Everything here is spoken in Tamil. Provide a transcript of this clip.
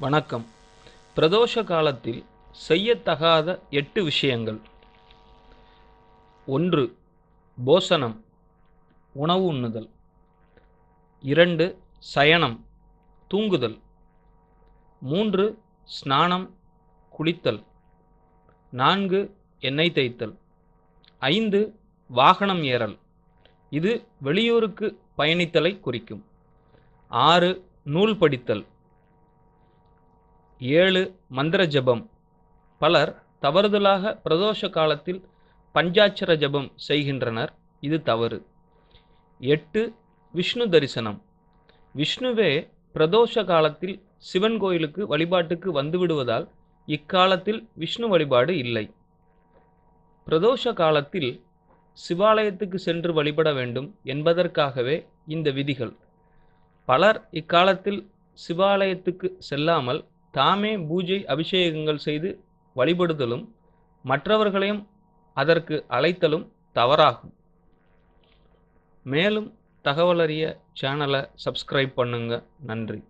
வணக்கம். பிரதோஷ காலத்தில் செய்யத்தகாத எட்டு விஷயங்கள். ஒன்று போசனம் உணவு உண்ணுதல். இரண்டு சயனம் தூங்குதல். மூன்று ஸ்நானம் குளித்தல். நான்கு எண்ணெய் தேய்த்தல். ஐந்து வாகனம் ஏறல். இது வெளியூருக்கு பயணித்தலை குறிக்கும். ஆறு நூல் படித்தல். ஏழு மந்திர ஜபம். பலர் தவறுதலாக பிரதோஷ காலத்தில் பஞ்சாட்சர ஜபம் செய்கின்றனர். இது தவறு. எட்டு விஷ்ணு தரிசனம். விஷ்ணுவே பிரதோஷ காலத்தில் சிவன் கோயிலுக்கு வழிபாட்டுக்கு வந்துவிடுவதால் இக்காலத்தில் விஷ்ணு வழிபாடு இல்லை. பிரதோஷ காலத்தில் சிவாலயத்துக்கு சென்று வழிபட வேண்டும் என்பதற்காகவே இந்த விதிகள். பலர் இக்காலத்தில் சிவாலயத்துக்கு செல்லாமல் தாமே பூஜை அபிஷேகங்கள் செய்து வழிபடுதலும் மற்றவர்களையும் அதற்கு அழைத்தலும் தவறாகும். மேலும் தகவலறிய சேனலை சப்ஸ்கிரைப் பண்ணுங்க. நன்றி.